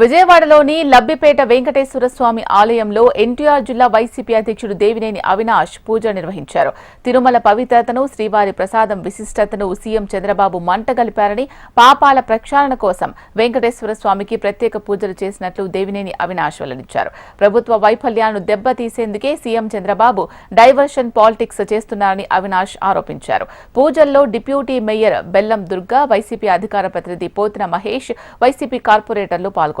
విజయవాడలోని లబ్బిపేట వెంకటేశ్వర స్వామి ఆలయంలో ఎన్టీఆర్ జిల్లా వైసీపీ అధ్యక్షుడు దేవినేని అవినాష్ పూజ నిర్వహించారు. తిరుమల పవిత్రతను శ్రీవారి ప్రసాదం విశిష్టతను సీఎం చంద్రబాబు మంటగలిపారని పాపాల ప్రక్షాళన కోసం వెంకటేశ్వర స్వామికి ప్రత్యేక పూజలు చేసినట్లు దేవినేని అవినాష్ వెల్లడించారు. ప్రభుత్వ వైఫల్యాలను దెబ్బతీసేందుకే సీఎం చంద్రబాబు డైవర్షన్ పాలిటిక్స్ చేస్తున్నారని అవినాష్ ఆరోపించారు. పూజల్లో డిప్యూటీ మేయర్ బెల్లం దుర్గా వైసీపీ అధికార ప్రతినిధి పోతిన మహేష్ వైసీపీ కార్పొరేటర్లు పాల్గొన్నారు.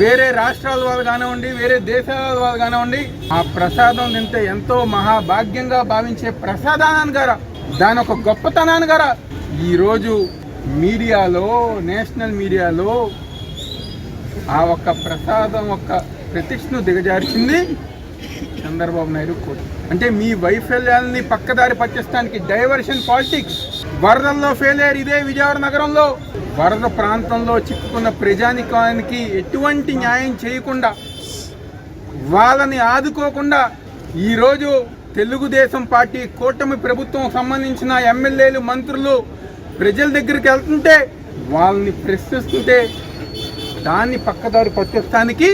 వేరే రాష్ట్రాల వాళ్ళు కానివ్వండి వేరే దేశాల వాళ్ళు కానివ్వండి ఆ ప్రసాదం తింటే ఎంతో మహాభాగ్యంగా భావించే ప్రసాదాన్ని గారా దాని ఒక గొప్పతనాన్ని గారా ఈరోజు మీడియాలో నేషనల్ మీడియాలో ఆ ఒక్క ప్రసాదం ఒక్క ప్రతిష్టను దిగజార్చింది చంద్రబాబు నాయుడు కోటి అంటే మీ వైఫల్యాలని పక్కదారి పట్టించడానికి డైవర్షన్ పాలిటిక్స్. వరదల్లో ఫెయిల్ అయ్యారు ఇదే విజయవాడ నగరంలో. వరద ప్రాంతంలో చిక్కుకున్న ప్రజానికానికి ఎటువంటి న్యాయం చేయకుండా వాళ్ళని ఆదుకోకుండా ఈరోజు తెలుగుదేశం పార్టీ కూటమి ప్రభుత్వం సంబంధించిన ఎమ్మెల్యేలు మంత్రులు ప్రజల దగ్గరికి వెళ్తుంటే వాళ్ళని ప్రశ్నిస్తుంటే దాన్ని పక్కదారి పట్టించడానికి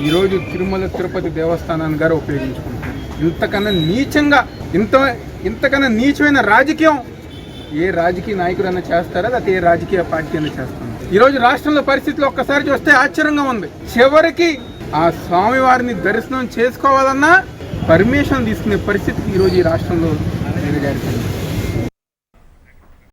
ఈరోజు తిరుమల తిరుపతి దేవస్థానాన్ని గారు ఉపయోగించుకుంటారు ఇంతకన్నా నీచంగా ఇంత ఇంతకన్నా నీచమైన రాజకీయం ఏ రాజకీయ నాయకుడైనా చేస్తారా? లేకపోతే ఏ రాజకీయ పార్టీ అయినా చేస్తారా? ఈరోజు రాష్ట్రంలో పరిస్థితులు ఒక్కసారి చూస్తే ఆశ్చర్యంగా ఉంది. చివరికి ఆ స్వామివారిని దర్శనం చేసుకోవాలన్నా పర్మిషన్ తీసుకునే పరిస్థితి ఈరోజు ఈ రాష్ట్రంలో దిగజారిపోయింది